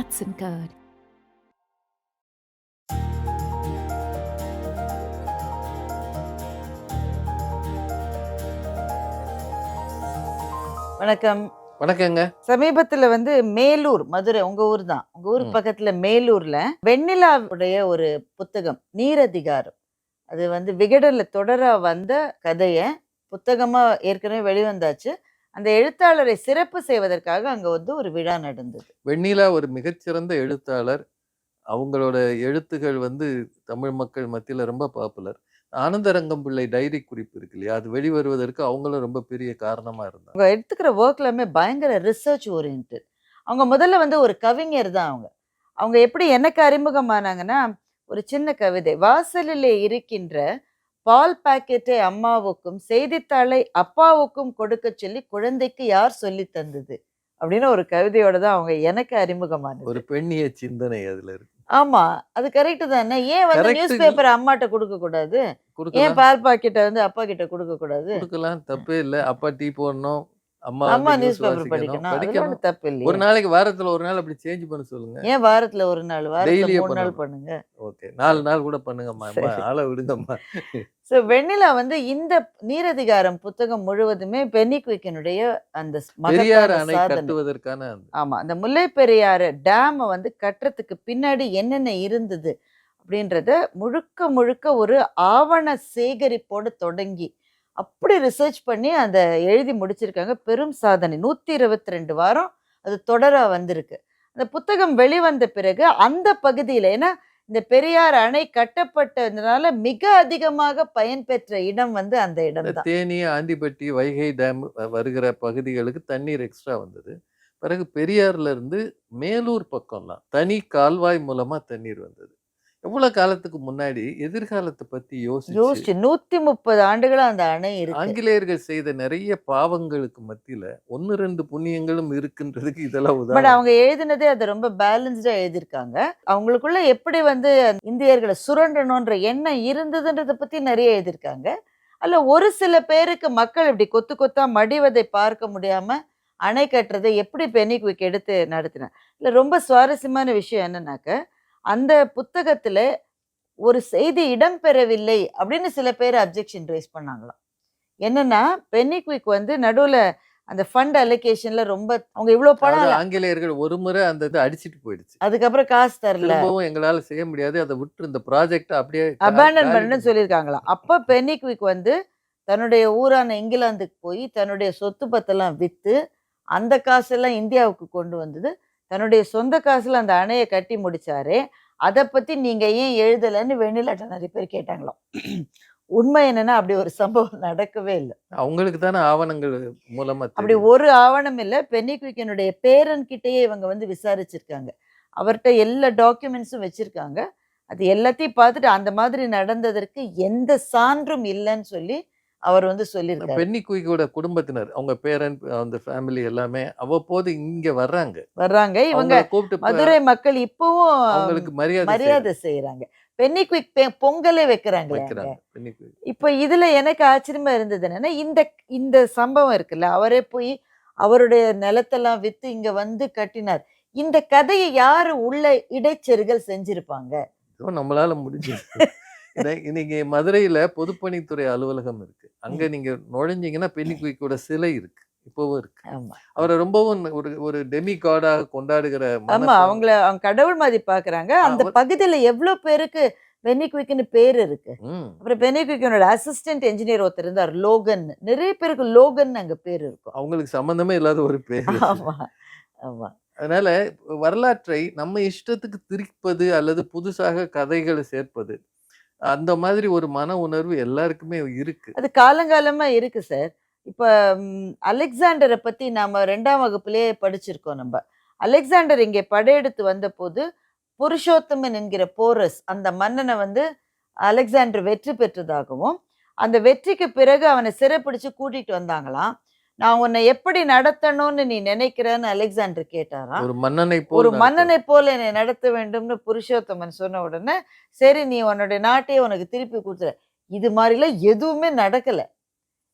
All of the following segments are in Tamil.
Hudson Card. வணக்கம். வணக்கங்க. சமீபத்துல வந்து மேலூர் மதுரை உங்க ஊர் தான். உங்க ஊர். பக்கத்துல மேலூர்ல வெண்ணிலாவுடைய ஒரு புத்தகம் நீரதிகாரம். அது வந்து விகடன்ல தொடரா வந்த கதைய புத்தகமா ஏற்கனவே வெளிவந்தாச்சு. அந்த எழுத்தாளரை சிறப்பு செய்வதற்காக அங்க வந்து ஒரு விழா நடந்தது. வெண்ணிலா ஒரு மிகச்சிறந்த எழுத்தாளர். அவங்களோட எழுத்துகள் வந்து தமிழ் மக்கள் மத்தியில ரொம்ப பாப்புலர் ஆனந்தரங்கம் பிள்ளை டைரி குறிப்பு இருக்கு இல்லையா? அது வெளிவருவதற்கு அவங்களும் ரொம்ப பெரிய காரணமா இருந்தாங்க. அவங்க எடுத்துக்கிற ஒர்க் எல்லாமே பயங்கர ரிசர்ச் ஓரியன்ட் அவங்க முதல்ல வந்து ஒரு கவிஞர் தான் அவங்க. அவங்க எப்படி எனக்கு அறிமுகமானாங்கன்னா ஒரு சின்ன கவிதை வாசலிலே இருக்கின்ற பால் பாக்கெட்டை அம்மாவுக்கும் செய்தித்தாளை அப்பாவுக்கும் கொடுக்க சொல்லி குழந்தைக்கு யார் சொல்லி தந்தது? அப்படின்னு ஒரு கவிதையோட தான் அவங்க எனக்கு அறிமுகமானது. ஒரு பெண்ணிய சிந்தனை அதுல இருக்கு. ஆமா அது கரெக்ட் தானே? ஏன் வந்து நியூஸ் பேப்பர் அம்மாட்ட கொடுக்க கூடாது? ஏன் பால் பாக்கெட்டை வந்து அப்பா கிட்ட கொடுக்க கூடாது? கொடுக்கலாம் தப்பே இல்லை. அப்பா டீ போடணும் அம்மா அம்மா நியூஸ் பேப்பர் படிக்கணும். படிக்கணும். தப்பு ஒரு இல்லையா நாளைக்கு வாரத்துல ஒரு நாள் அப்படி சேஞ்ச் பண்ண சொல்லுங்க. ஏன் வாரத்துல ஒரு நாள்? வாரத்துல மூணு நாள். பண்ணுங்க. ஓகே நாலு நாள் கூட பண்ணுங்கம்மா. ஆளை விடுங்கம்மா. ஸோ வெண்ணிலா வந்து இந்த நீரதிகாரம் புத்தகம் முழுவதுமே பென்னி குயிக்கனுடைய அந்த கட்டுவதற்கான அந்த ஆமா அந்த முல்லை பெரியாறு டேமை வந்து கட்டுறதுக்கு பின்னாடி என்னென்ன இருந்தது அப்படின்றத முழுக்க முழுக்க ஒரு ஆவண சேகரிப்போடு தொடங்கி அப்படி ரிசர்ச் பண்ணி அந்த எழுதி முடிச்சிருக்காங்க. பெரும் சாதனை. நூற்றி இருபத்தி ரெண்டு வாரம் அது தொடரா வந்திருக்கு. அந்த புத்தகம் வெளிவந்த பிறகு அந்த பகுதியில் ஏன்னா இந்த பெரியார் அணை கட்டப்பட்டதுனால மிக அதிகமாக பயன்பெற்ற இடம் வந்து அந்த இடம் தான் ஆண்டிப்பட்டி வைகை டேம் வருகிற பகுதிகளுக்கு தண்ணீர் எக்ஸ்ட்ரா வந்தது. பிறகு பெரியார்ல இருந்து மேலூர் பக்கம்லாம் தனி கால்வாய் மூலமா தண்ணீர் வந்தது. எவ்வளவு காலத்துக்கு முன்னாடி எதிர்காலத்தை பத்தி யோசிச்சு யோசிச்சு நூத்தி முப்பது ஆண்டுகளா அந்த அணை இருக்கு. ஆங்கிலேயர்கள் செய்த நிறைய பாவங்களுக்கு மத்தியில ஒன்னு ரெண்டு புண்ணியங்களும் இருக்குன்றதுக்கு இதெல்லாம் பட் உதாரணம். அவங்க எழுதினதே அதை ரொம்ப பேலன்ஸ்டா எழுதியிருக்காங்க. அவங்களுக்குள்ள எப்படி வந்து இந்தியர்களை சுரண்டணுன்ற எண்ணம் இருந்ததுன்றத பத்தி நிறைய எழுதியிருக்காங்க. அல்ல ஒரு சில பேருக்கு மக்கள் இப்படி கொத்து கொத்தா மடிவதை பார்க்க முடியாம அணை கட்டுறதை எப்படி பென்னி குயிக் எடுத்து நடத்தினார் இல்ல ரொம்ப சுவாரஸ்யமான விஷயம் என்னன்னாக்க அந்த புத்தகத்துல ஒரு செய்தி இடம்பெறவில்லை அப்படின்னு சில பேர் அப்ஜெக்ஷன் ரைஸ் பண்ணாங்களாம். என்னன்னா பென்னி குயிக் வந்து நடுவுல அந்த ஃபண்ட் அலோகேஷன்ல ரொம்ப அவங்க இவ்வளவு பணம் ஆங்கிலேயர்கள் ஒரு முறை அந்த இதை அடிச்சிட்டு போயிடுச்சு. அதுக்கப்புறம் காசு தரல. எங்களால செய்ய முடியாது அதை விட்டு இந்த ப்ராஜெக்ட் அப்படியே அபேண்டன் பண்ணுன்னு சொல்லியிருக்காங்களாம். அப்ப பென்னி குயிக் வந்து தன்னுடைய ஊரான இங்கிலாந்துக்கு போய் தன்னுடைய சொத்து பத்தெல்லாம் வித்து அந்த காசெல்லாம் இந்தியாவுக்கு கொண்டு வந்தது. தன்னுடைய சொந்த காசுல அந்த அணையை கட்டி முடிச்சாரே. அதை பத்தி நீங்க ஏன் எழுதலைன்னு வெண்ணிலாட்ட நிறைய பேர் கேட்டாங்களாம். உண்மை என்னன்னா அப்படி ஒரு சம்பவம் நடக்கவே இல்லை. அவங்களுக்கு தானே ஆவணங்கள் மூலமா அப்படி. ஒரு ஆவணம் இல்லை. பென்னி குயிக்கனுடைய பேரன் கிட்டேயே இவங்க வந்து விசாரிச்சிருக்காங்க. அவர்கிட்ட எல்லா டாக்குமெண்ட்ஸும் வச்சிருக்காங்க. அது எல்லாத்தையும் பார்த்துட்டு அந்த மாதிரி நடந்ததற்கு எந்த சான்றும் இல்லைன்னு சொல்லி அவர் வந்து சொல்லியிருக்காரு. பென்னி குயிக்கோட குடும்பத்தினர் அவங்க பேரன் அந்த ஃபேமிலி எல்லாமே அவ்வப்போது இங்க வர்றாங்க. வர்றாங்க. இவங்க கூப்பிட்டு மதுரை மக்கள் இப்பவும் அவங்களுக்கு மரியாதை மரியாதை செய்யறாங்க பென்னி குயிக் பொங்கலே வைக்கிறாங்க. இப்போ இதுல எனக்கு ஆச்சரியமா இருந்தது என்னன்னா இந்த இந்த சம்பவம் இருக்குல்ல அவரே போய் அவருடைய நிலத்தெல்லாம் வித்து இங்க வந்து கட்டினார். இந்த கதையை யாரு உள்ள இடைச்செருகல் செஞ்சிருப்பாங்க? நம்மளால முடிஞ்சது இன்னைக்கு மதுரையில பொதுப்பணித்துறை அலுவலகம் இருக்கு. அங்க நீங்க நுழைஞ்சீங்கன்னா பென்னி குயிக்கோட சிலை இருக்கு. இப்பவும் இருக்கு. ஆமா. அவரை ரொம்பவும் ஒரு ஒரு டெமி காடாக கொண்டாடுகிற ஆமா. அவங்கள அவங்க கடவுள் மாதிரி பாக்குறாங்க அந்த பகுதியில எவ்வளவு பேருக்கு பென்னி குயிக்னு பேர் இருக்கு. அப்புறம் பென்னி குயிக்கனோட அசிஸ்டன்ட் என்ஜினியர் ஒருத்தர் இருந்தார் லோகன். நிறைய பேருக்கு லோகன் அங்க பேர் இருக்கும். அவங்களுக்கு சம்பந்தமே இல்லாத ஒரு பேர். ஆமா ஆமா. அதனால வரலாற்றை நம்ம இஷ்டத்துக்கு திரிப்பது அல்லது புதுசாக கதைகளை சேர்ப்பது அந்த மாதிரி ஒரு மன உணர்வு எல்லாருக்குமே இருக்கு. அது காலங்காலமா இருக்கு சார். இப்ப அலெக்சாண்டரை பத்தி நாம ரெண்டாம் வகுப்புலயே படிச்சிருக்கோம் நம்ம. அலெக்சாண்டர் இங்கே படையெடுத்து வந்தபோது புருஷோத்தமன் என்கிற போரஸ் அந்த மன்னனை வந்து அலெக்சாண்டர் வெற்றி பெற்றதாகவும் அந்த வெற்றிக்கு பிறகு அவனை சிறைப்பிடிச்சு கூட்டிகிட்டு வந்தாங்களாம். நான் உன்னை எப்படி நடத்தணும்னு நீ நினைக்கிறேன்னு அலெக்சாண்டர் கேட்டாராம் ஒரு மன்னனை போல் ஒரு மன்னனை போல என்னை நடத்த வேண்டும்னு புருஷோத்தமன் சொன்ன உடனே சரி நீ உன்னுடைய நாட்டையே உனக்கு திருப்பி கொடுத்துற இது மாதிரிலாம் எதுவுமே நடக்கல.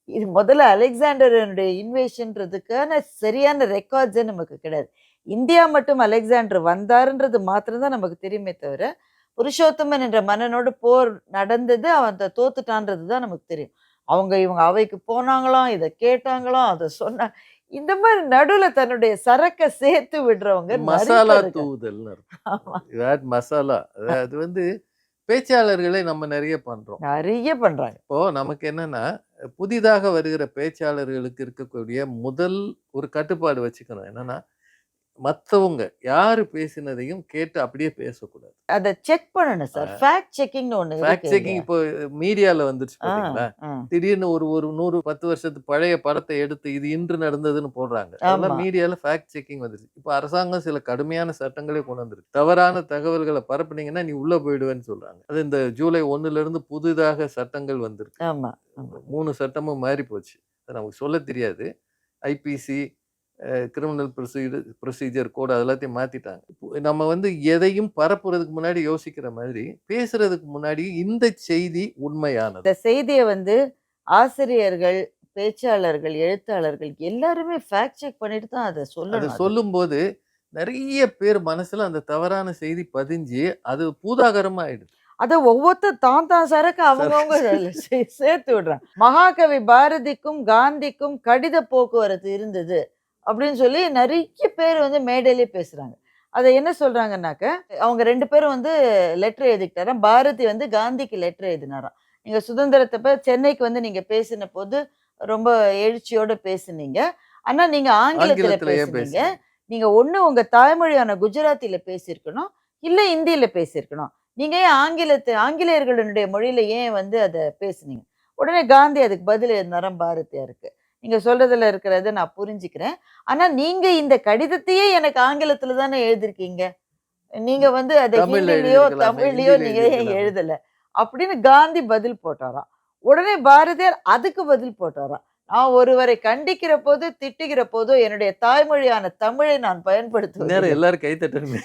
இது முதல்ல அலெக்சாண்டருடைய இன்வேஷன்றதுக்கான சரியான ரெக்கார்ட்ஸே நமக்கு கிடையாது. இந்தியா மட்டும் அலெக்சாண்டர் வந்தாருன்றது மாத்திரம்தான் நமக்கு தெரியுமே தவிர புருஷோத்தமன் என்ற மன்னனோடு போர் நடந்தது அவன் தோத்துட்டான்றது தான் நமக்கு தெரியும். அவங்க இவங்க அவைக்கு போனாங்களாம் இதை கேட்டாங்களாம் அதை சொன்னா இந்த மாதிரி நடுவுல தன்னுடைய சரக்க சேர்த்து விடுறவங்க மசாலா that மசாலா அது வந்து பேச்சாளர்களை நம்ம நிறைய பண்றோம். நிறைய பண்றாங்க. இப்போ நமக்கு என்னன்னா புதிதாக வருகிற பேச்சாளர்களுக்கு இருக்கக்கூடிய முதல் ஒரு கட்டுப்பாடு வச்சுக்கணும். என்னன்னா மத்தவங்க யாரு பேசினதையும் கேட்டு அப்படியே பேசக்கூடாது. அதை செக் பண்ணணும் சார். ஃபேக்ட் செக்கிங்னு ஒண்ணு ஃபேக்ட் செக்கிங் இப்போ மீடியால வந்துருச்சு ஆ. திடீர்னு ஒரு ஒரு நூறு பத்து வருஷத்து பழைய படத்தை எடுத்து இது இன்று நடந்ததுன்னு போடுறாங்க. அதெல்லாம் ஆமா. மீடியால ஃபேக்ட் செக்கிங் வந்துருச்சு. இப்போ அரசாங்கம் சில கடுமையான சட்டங்களே கொண்டு வந்துருக்கு. தவறான தகவல்களை பரப்புனீங்கன்னா நீ உள்ள போயிடுவேன்னு சொல்றாங்க. அது இந்த ஜூலை ஒண்ணுல இருந்து புதிதாக சட்டங்கள் வந்திருக்கு. மூணு சட்டமும் மாறி போச்சு அது நமக்கு சொல்ல தெரியாது. IPC criminal procedure procedure code அது எல்லாத்தையும் மாத்திட்டாங்க. இப்போ நம்ம வந்து எதையும் பரப்புறதுக்கு முன்னாடி யோசிக்கிற மாதிரி பேசுறதுக்கு முன்னாடி இந்த செய்தி உண்மையானது. இந்த செய்தியை வந்து ஆசிரியர்கள் பேச்சாளர்கள் எழுத்தாளர்கள் எல்லாருமே ஃபேக்ட் செக் பண்ணிட்டு தான் அதை சொல்லணும் அது. சொல்லும்போது நிறைய பேர் மனசுல அந்த தவறான செய்தி பதிஞ்சு அது பூதாகரமா ஆயிடுது. அதை ஒவ்வொருத்தர் தான் தான் சரக்கு அவங்கவுங்க சேர்த்து விடுறாங்க. மகாகவி பாரதிக்கும் காந்திக்கும் கடித போக்குவரத்து இருந்தது. அப்படின்னு சொல்லி நிறைய பேர் வந்து மேடையிலே பேசுறாங்க. அதை என்ன சொல்றாங்கன்னாக்க அவங்க ரெண்டு பேரும் வந்து லெட்டர் எழுதிக்கிட்டாராம். பாரதி வந்து காந்திக்கு லெட்டர் எழுதினாராம். நீங்க சுதந்திரத்தை ப சென்னைக்கு வந்து நீங்க பேசின போது ரொம்ப எழுச்சியோட பேசுனீங்க. ஆனா நீங்க ஆங்கிலத்துல பேசுனீங்க. பேசுறீங்க நீங்க ஒண்ணு உங்க தாய்மொழியான குஜராத்தில பேசியிருக்கணும். இல்ல இந்தியில பேசியிருக்கணும். நீங்க ஏன் ஆங்கிலத்தை ஆங்கிலேயர்களுடைய மொழியில ஏன் வந்து அதை பேசுனீங்க? உடனே காந்தி அதுக்கு பதில் எழுதினாராம் பாரதியாருக்கு. நீங்க சொல்றதுல இருக்கிறத நான் புரிஞ்சுக்கிறேன். ஆனா நீங்க இந்த கடிதத்தையே எனக்கு ஆங்கிலத்துல தானே எழுதிருக்கீங்க? நீங்க வந்து அதை ஹிந்திலயோ தமிழ்லயோ ஹிந்தில நீங்க ஏன் எழுதியிருக்கலாமே. எழுதல. அப்படின்னு காந்தி பதில் போட்டாராம். உடனே பாரதியார் அதுக்கு பதில் போட்டாராம். நான் ஒருவரை கண்டிக்கிற போது திட்டுகிற போதோ என்னுடைய தாய்மொழியான தமிழை நான் பயன்படுத்துவேன் எல்லாரும் கைத்தட்டணுமே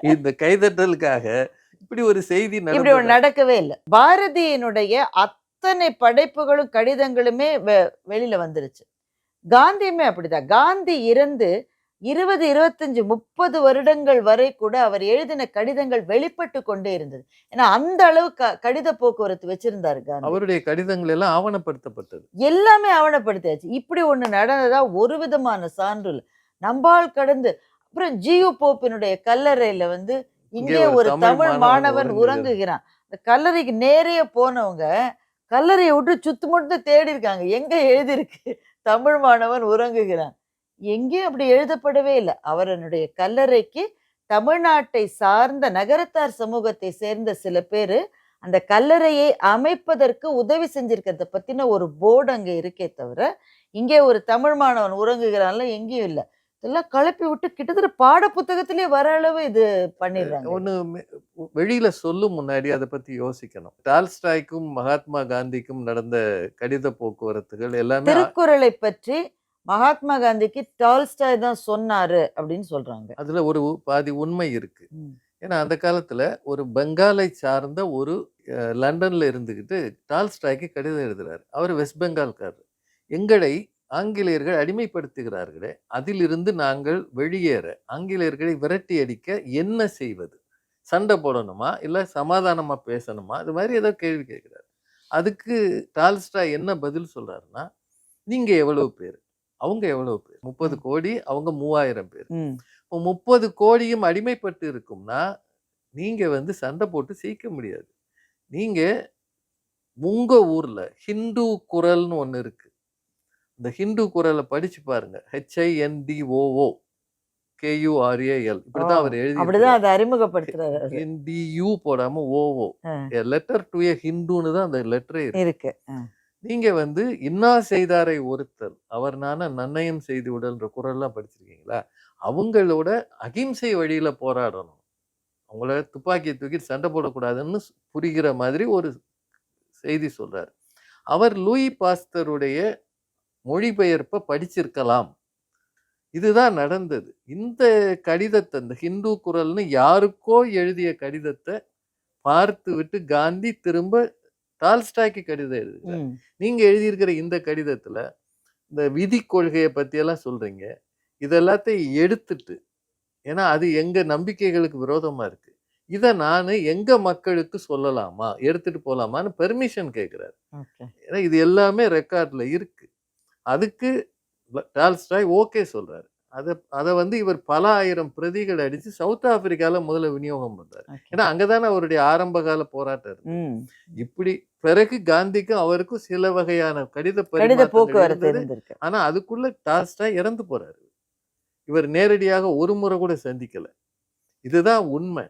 இந்த கைதட்டலுக்காக இப்படி ஒரு செய்தி இப்படி நடக்கவே இல்லை. பாரதியினுடைய அத்தனை படைப்புகளும் கடிதங்களுமே வெ- வெளியில வந்துருச்சு. காந்தியுமே அப்படிதான். காந்தி இறந்து இருபது இருபத்தஞ்சு முப்பது வருடங்கள் வரை கூட அவர் எழுதின கடிதங்கள் வெளிப்பட்டு கொண்டே இருந்தது. ஏன்னா அந்த அளவு க- கடித போக்குவரத்து வச்சிருந்தாரு காந்தி. அவருடைய கடிதங்கள் எல்லாம் ஆவணப்படுத்தப்பட்டது. எல்லாமே ஆவணப்படுத்தியாச்சு. இப்படி ஒண்ணு நடந்ததா ஒரு விதமான சான்று இல்லை. நம்பால் கடந்து அப்புறம் ஜியு போப்பினுடைய கல்லறையில வந்து இங்கே ஒரு தமிழ் மாணவன் உறங்குகிறான். அந்த கல்லறைக்கு நேரே போனவங்க கல்லறையை விட்டு சுத்து மட்டும் தேடி இருக்காங்க. எங்க எழுதியிருக்கு? தமிழ் மாணவன் உறங்குகிறான். எங்கேயும் அப்படி எழுதப்படவே இல்லை. அவரனுடைய கல்லறைக்கு தமிழ்நாட்டை சார்ந்த நகரத்தார் சமூகத்தை சேர்ந்த சில பேர் அந்த கல்லறையை அமைப்பதற்கு உதவி செஞ்சிருக்கிறத பற்றின ஒரு போர்டு அங்கே இருக்கே தவிர இங்கே ஒரு தமிழ் மாணவன் உறங்குகிறான்ல எங்கேயும் இல்லை. இதெல்லாம் கலப்பி விட்டு கிட்டத்தட்ட பாட புத்தகத்திலே வர அளவு இது பண்ணிடுறாங்க. மெ- வெளியில சொல்லும் முன்னாடி அதை பத்தி யோசிக்கணும். டால்ஸ்டாய்க்கும் மகாத்மா காந்திக்கும் நடந்த கடித போக்குவரத்துகள் எல்லாமே திருக்குறளை பற்றி மகாத்மா காந்திக்கு டால்ஸ்டாய் தான் சொன்னாரு அப்படின்னு சொல்றாங்க. அதுல ஒரு பாதி உண்மை இருக்கு. ஏன்னா அந்த காலத்துல ஒரு பெங்காலை சார்ந்த ஒரு லண்டன்ல இருந்துகிட்டு டால்ஸ்டாய்க்கு கடிதம் எழுதுறாரு. அவர் வெஸ்ட் பெங்கால்காரர். எங்களை ஆங்கிலேயர்கள் அடிமைப்படுத்துகிறார்களே அதிலிருந்து நாங்கள் வெளியேற. ஆங்கிலேயர்களை விரட்டி அடிக்க என்ன செய்வது? சண்டை போடணுமா? இல்ல சமாதானமா பேசணுமா? இது மாதிரி ஏதோ கேள்வி கேட்கிறாரு. அதுக்கு டால்ஸ்டாய் என்ன பதில் சொல்றாருன்னா நீங்க எவ்வளவு பேர்? அவங்க எவ்வளவு பேர்? முப்பது. கோடி அவங்க மூவாயிரம் பேர். இப்போ முப்பது கோடியும் அடிமைப்பட்டு இருக்கும்னா நீங்க வந்து சண்டை போட்டு ஜெயிக்க முடியாது. நீங்க உங்க ஊர்ல ஹிந்து குரல்னு ஒண்ணு இருக்கு. இந்த ஹிந்து குரலை படிச்சு பாருங்க. ஹெச்ஐஎன்டிஓஓ கேயூஆர்ஏஎல் இப்படிதான் அவர் எழுதி அப்படிதான் அதை அறிமுகப்படுத்துறாரு. ஹிந்தியூ போடாம ஓஓ. லெட்டர் டு ஏ ஹிந்துன்னு தான் அந்த லெட்டரே இருக்கு. நீங்க வந்து இன்னா செய்தாரை ஒருத்தல் அவர் நான நன்னயம் செய்து விடல்ன்ற குரல்லாம் படிச்சிருக்கீங்களா? அவங்களோட அகிம்சை வழியில போராடணும். அவங்கள துப்பாக்கியை தூக்கி சண்டை போடக்கூடாதுன்னு புரிகிற மாதிரி ஒரு செய்தி சொல்றாரு. அவர் லூயி பாஸ்தருடைய மொழிபெயர்ப்பை படிச்சிருக்கலாம். இதுதான் நடந்தது. இந்த கடிதத்தை இந்த ஹிந்து குரல்னு யாருக்கோ எழுதிய கடிதத்தை பார்த்து விட்டு காந்தி திரும்ப டால்ஸ்டாய்க்கு கடிதம் எழுதுகிறார். நீங்க எழுதியிருக்கிற இந்த கடிதத்துல இந்த விதி கொள்கையை பத்தியெல்லாம் சொல்றீங்க. இது எல்லாத்தையும் எடுத்துட்டு ஏன்னா அது எங்க நம்பிக்கைகளுக்கு விரோதமா இருக்கு. இதை நான் எங்க மக்களுக்கு சொல்லலாமா? எடுத்துட்டு போலாமான்னு பெர்மிஷன் கேட்கிறாரு ஏன்னா இது எல்லாமே ரெக்கார்ட்ல இருக்கு. அதுக்கு டால்ஸ்டாய் ஓகே சொல்றாரு. அதை அதை வந்து இவர் பல ஆயிரம் பிரதிகள் அடிச்சு சவுத் ஆப்பிரிக்கால முதல்ல விநியோகம் பண்றாரு. ஏன்னா அங்கதானே அவருடைய ஆரம்ப கால போராட்டம் இப்படி பிறகு காந்திக்கும் அவருக்கும் சில வகையான கடித போக்குவரத்து இருந்தது. இருந்திருக்கு. ஆனா அதுக்குள்ள டால்ஸ்டாய் இறந்து போறாரு. இவர் நேரடியாக ஒரு முறை கூட சந்திக்கல. இதுதான் உண்மை.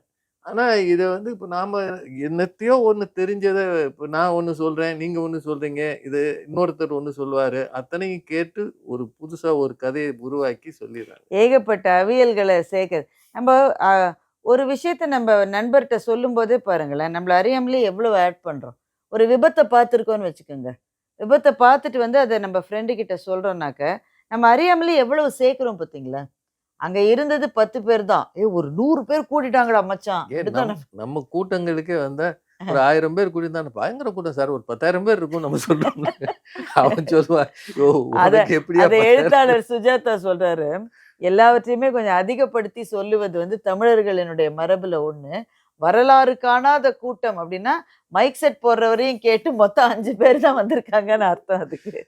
ஆனால் இதை வந்து இப்போ நாம் என்னத்தையோ ஒன்று தெரிஞ்சதை இப்போ நான் ஒன்று சொல்கிறேன் நீங்கள் ஒன்று சொல்கிறீங்க இது இன்னொருத்தர் ஒன்று சொல்லுவார் அத்தனையும் கேட்டு ஒரு புதுசாக ஒரு கதையை உருவாக்கி சொல்லிடுறாங்க. ஏகப்பட்ட அவியல்களை சேர்க்க நம்ம ஒரு விஷயத்த நம்ம நண்பர்கிட்ட சொல்லும்போதே பாருங்களேன் நம்மளை அறியாமலே எவ்வளோ ஆட் பண்ணுறோம் ஒரு விபத்தை பார்த்துருக்கோன்னு வச்சுக்கோங்க. விபத்தை பார்த்துட்டு வந்து அதை நம்ம ஃப்ரெண்டு கிட்ட சொல்றோம்னாக்க நம்ம அறியாமலே எவ்வளவு சேர்க்குறோம் பார்த்தீங்களா அங்க இருந்தது பத்து பேர் தான். ஏ ஒரு நூறு பேர் கூட்டிட்டாங்கடா மச்சான். நம்ம கூட்டங்களுக்கே வந்தா ஒரு ஆயிரம் பேர் கூட்டியிருந்தானே பயங்கர கூட்டம் சார். ஒரு பத்தாயிரம் பேர் இருக்கும் நம்ம சொல்றோம் அவன் சொல்லுவான் எழுத்தாளர் சுஜாதா சொல்றாரு எல்லாவற்றையுமே கொஞ்சம் அதிகப்படுத்தி சொல்லுவது வந்து தமிழர்களினுடைய மரபுல ஒண்ணு. வரலாறு காணாத கூட்டம் அப்படின்னா மைக் செட் போடுறவரையும் கேட்டு மொத்தம் அஞ்சு பேர் தான் வந்திருக்காங்கன்னு அர்த்தம் அதுக்கு.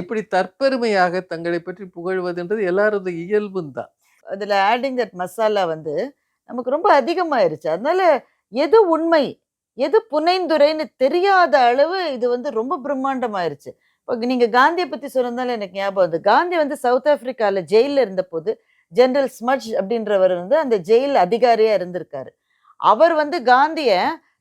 இப்படி தற்பெருமையாக தங்களை பற்றி புகழ்வதுன்றது எல்லாரது இயல்பும் தான். அதுல ஆடிங் தட் மசாலா வந்து நமக்கு ரொம்ப அதிகமாயிருச்சு. அதனால எது உண்மை எது புனைந்துரைன்னு தெரியாத அளவு இது வந்து ரொம்ப பிரம்மாண்டமாயிருச்சு. இப்போ நீங்க காந்தியை பத்தி சொன்னதால எனக்கு ஞாபகம் வந்து காந்தி வந்து சவுத் ஆப்பிரிக்கால ஜெயில இருந்தபோது ஜெனரல் ஸ்மட்ச் அப்படின்றவர் வந்து அந்த ஜெயில் அதிகாரியா இருந்திருக்காரு. அவர் வந்து காந்திய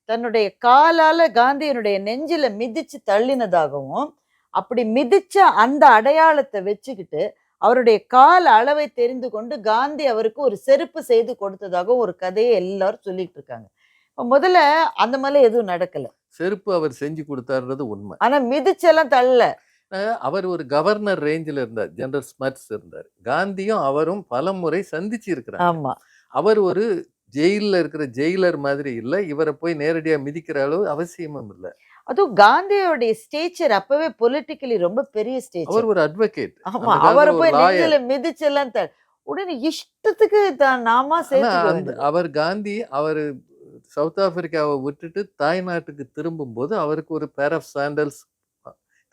தன்னுடைய காலால காந்தியனுடைய நெஞ்சில மிதிச்சு தள்ளினதாகவும் அப்படி மிதிச்ச அந்த அடையாளத்தை வச்சுக்கிட்டு அவருடைய கால அளவை தெரிந்து கொண்டு காந்தி அவருக்கு ஒரு செருப்பு செய்து கொடுத்ததாக ஒரு கதையை எல்லாரும் சொல்லிட்டு இருக்காங்க. இப்ப முதல்ல அந்த மாதிரி எதுவும் நடக்கல. செருப்பு அவர் செஞ்சு கொடுத்தாருன்றது உண்மை. ஆனா மிதிச்செல்லாம் தள்ளல. அவர் ஒரு கவர்னர் ரேஞ்சில் இருந்தார் ஜெனரல் ஸ்மட்ஸ் இருந்தார். காந்தியும் அவரும் பல முறை சந்திச்சு இருக்கிறாங்க. ஆமா. அவர் ஒரு ஜெயில்ல இருக்கிற ஜெயிலர் மாதிரி இல்ல. இவரை போய் நேரடியா மிதிக்கிற அளவு அவசியமும் இல்ல. அதுவும் காந்தியோடைய ஸ்டேச்சர் அப்பவே பொலிட்டிக்கலி ரொம்ப பெரிய அவர் ஸ்டேச்சர் ஒரு அட்வொகேட் ஆமா அவரை போய் நெஞ்சில மிதிச்செல்லாம் உடனே இஷ்டத்துக்கு தான் நாமா வேண்டியது. அவர் காந்தி அவர் சவுத் ஆப்பிரிக்காவை விட்டுட்டு தாய்நாட்டுக்கு திரும்பும்போது அவருக்கு ஒரு பேர் ஆஃப் சாண்டல்ஸ்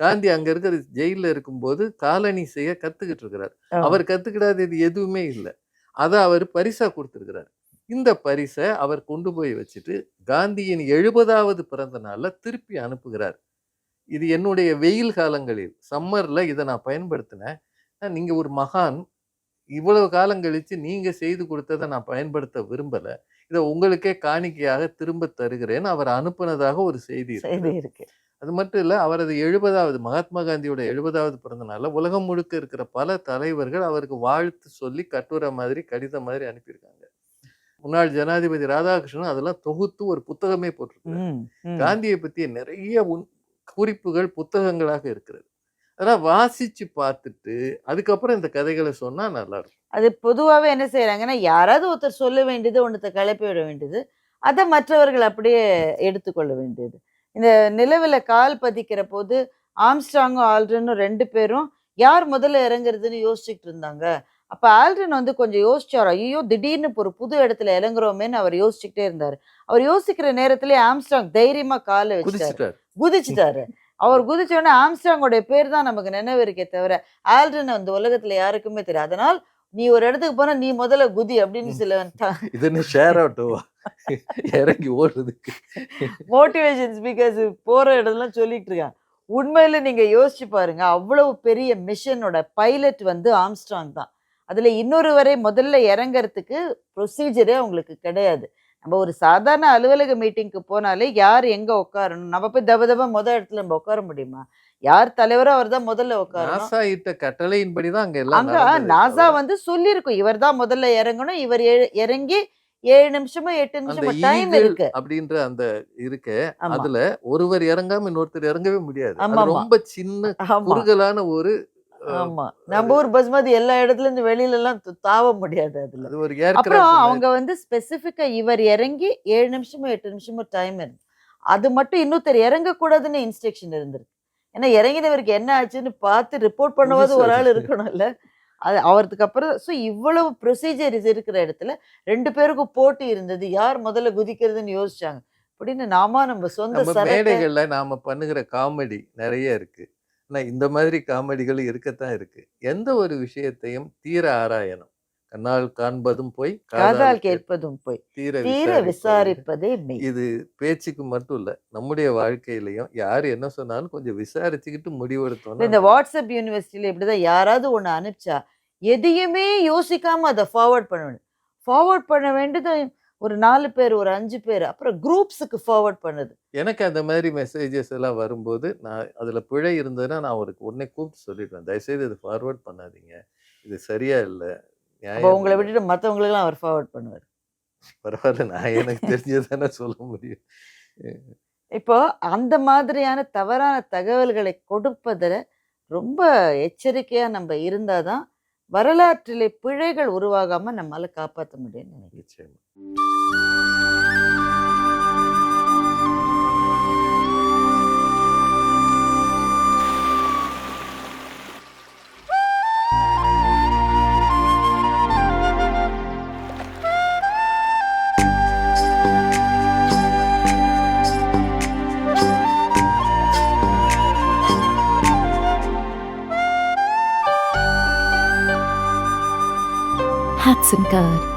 காந்தி அங்க இருக்கிற ஜெயில இருக்கும்போது காலனி செய்ய கத்துக்கிட்டு இருக்கிறார். அவர் கத்துக்கிடாதது எதுவுமே இல்லை. அதை அவர் பரிசா கொடுத்திருக்கிறார். இந்த பரிசை அவர் கொண்டு போய் வச்சுட்டு காந்தியின் எழுபதாவது பிறந்த நாள்ல திருப்பி அனுப்புகிறார். இது என்னுடைய வெயில் காலங்களில் சம்மர்ல இதை நான் பயன்படுத்தினேன். ஆனா, நீங்க ஒரு மகான் இவ்வளவு காலம் கழிச்சு நீங்க செய்து கொடுத்ததை நான் பயன்படுத்த விரும்பல. இதை உங்களுக்கே காணிக்கையாக திரும்ப தருகிறேன்னு அவர் அனுப்புனதாக ஒரு செய்தி இருக்கு. அது மட்டும் இல்ல அவரது எழுபதாவது மகாத்மா காந்தியோட எழுபதாவது பிறந்த நாள்ல உலகம் முழுக்க இருக்கிற பல தலைவர்கள் அவருக்கு வாழ்த்து சொல்லி கட்டுரை மாதிரி கடிதம் மாதிரி அனுப்பியிருக்காங்க. முன்னாள் ஜனாதிபதி ராதாகிருஷ்ணன் அதெல்லாம் தொகுத்து ஒரு புத்தகமே ம். காந்தியை பற்றிய நிறைய குறிப்புகள் புத்தகங்களாக இருக்கிறது. அதெல்லாம் வாசிச்சு பார்த்துட்டு அதுக்கப்புறம் இந்த கதைகளை சொன்னா நல்லா இருக்கும் அது பொதுவாகவே என்ன செய்றாங்கன்னா யாராவது ஒருத்தர் சொல்ல வேண்டியது ஒன்றத்தை கிளப்பி விட வேண்டியது அதை மற்றவர்கள் அப்படியே எடுத்துக்கொள்ள வேண்டியது. இந்த நிலவில் கால் பதிக்கிற போது ஆம்ஸ்ட்ராங்கும் ஆல்ட்ரனும் ரெண்டு பேரும் யார் முதல்ல இறங்குறதுன்னு யோசிச்சுட்டு இருந்தாங்க? அப்போ ஆல்ட்ரன் வந்து கொஞ்சம் யோசிச்சார் ஐயோ திடீர்னு இப்போ ஒரு புது இடத்துல இறங்குறோமேன்னு அவர் யோசிச்சுக்கிட்டே இருந்தார். அவர் யோசிக்கிற நேரத்திலே ஆம்ஸ்ட்ராங் தைரியமா காலை வச்சுட்டாரு குதிச்சுட்டார். அவர் குதிச்ச உடனே ஆம்ஸ்ட்ராங்கோட பேர் தான் நமக்கு நினைவு இருக்கே தவிர ஆல்ட்ரன் அந்த உலகத்துல யாருக்குமே தெரியாது. அதனால் நீ ஒரு இடத்துக்கு போனா நீ முதல்ல குதி அப்படின்னு சில இது என்ன ஷேர் ஆட்டோவா இறங்கி ஓடுறதுக்கு. மோட்டிவேஷன் ஸ்பீக்கர்ஸ் போற இடம்லாம் சொல்லிட்டு இருக்காங்க. உண்மையில நீங்க யோசிச்சு பாருங்க அவ்வளவு பெரிய மிஷனோட பைலட் வந்து ஆம்ஸ்ட்ராங் தான். அதுல இன்னொரு வரை முதல்ல இறங்கறதுக்கு ப்ரொசீஜரே அவங்களுக்கு கிடையாது. நம்ம ஒரு சாதாரண அலுவலக மீட்டிங்க்கு போனாலே யார் எங்க உட்காரணும்? நம்ம போய் தப தப முத இடத்துல நம்ம உட்கார முடியுமா? யார் தலைவரோ அவர் தான் முதல்ல உட்காரணும். நாசா இட்ட கட்டளையின்படி தான் அங்க அங்க நாசா வந்து சொல்லியிருக்கும். இவர் தான் முதல்ல இறங்கணும். இவர் இறங்கி ஏழு நிமிஷமோ எட்டு நிமிஷமோ டைம் இருக்கு. அப்படின்ற அந்த இருக்கு. அதுல ஒருவர் இறங்காம இன்னொருத்தர் இறங்கவே முடியாது. ரொம்ப சின்ன ஆமா. குறுகலான ஒரு ஆமா. நம்ம ஊர் பஸ்மதி எல்லா இடத்துல இருந்து வெளியில எல்லாம் தாவ முடியாது அதுல. அது ஒரு அப்புறம் அவங்க வந்து ஸ்பெசிஃபிக்கா இவர் இறங்கி ஏழு நிமிஷமோ எட்டு நிமிஷமோ டைம் இருக்கு. அது மட்டும் இன்னொருத்தர் இறங்கக்கூடாதுன்னு இன்ஸ்ட்ரக்ஷன் இருந்திருக்கு. ஏன்னா இறங்கினவருக்கு என்ன ஆச்சுன்னு பார்த்து ரிப்போர்ட் பண்ணவாது ஒரு ஆள். இருக்கணும்ல. அது அவருக்கு அப்புறம் ஸோ இவ்வளவு ப்ரொசீஜர் இருக்கிற இடத்துல ரெண்டு பேருக்கும் போட்டி இருந்தது. யார் முதல்ல குதிக்கிறதுன்னு யோசிச்சாங்க. அப்படின்னு நாம நம்ம சொந்த மேடைகள்ல நாம பண்ணுகிற காமெடி நிறைய இருக்கு. ஆனா இந்த மாதிரி காமெடிகள் இருக்கத்தான் இருக்கு. எந்த ஒரு விஷயத்தையும் தீர ஆராயணும். கண்ணால் காண்பதும் போய் காதால் கேட்பதும் போய். தீர தீர விசாரிப்பது. இது பேச்சுக்கு மட்டும் இல்ல நம்முடைய வாழ்க்கையிலயும் யார் என்ன சொன்னாலும் கொஞ்சம் விசாரிச்சுக்கிட்டு இல்ல, முடிவெடுத்தோம்னா இந்த வாட்ஸ்அப் யூனிவர்சிட்டியில இப்படிதான் யாராவது ஒண்ணு அனுப்பிச்சா எதையுமே யோசிக்காம அதை ஃபார்வர்ட் பண்ண வேண்டும் ஃபார்வர்ட் பண்ண வேண்டியது ஒரு நாலு பேர் ஒரு அஞ்சு பேர் அப்புறம் குரூப்ஸுக்கு ஃபார்வர்ட் பண்ணுது. எனக்கு அந்த மாதிரி மெசேஜஸ் எல்லாம் வரும்போது நான் அதுல பிழை இருந்ததுன்னா நான் அவருக்கு உடனே கூப்பிட்டு சொல்லிடுவேன். தயவுசெய்து இது ஃபார்வர்ட் பண்ணாதீங்க. இது சரியா இல்லை. உங்களை. விட்டுட்டு மற்றவங்களுக்குலாம் அவர் ஃபார்வர்ட் பண்ணுவார். பரவாயில்ல. நான் எனக்கு தெரிஞ்சதானே சொல்ல முடியும். இப்போ அந்த மாதிரியான தவறான தகவல்களை கொடுப்பதில் ரொம்ப எச்சரிக்கையா நம்ம இருந்தாதான் வரலாற்றிலே பிழைகள் உருவாகாம நம்மால காப்பாற்ற முடியும்னு நினைக்கிறேன். Hudson Card.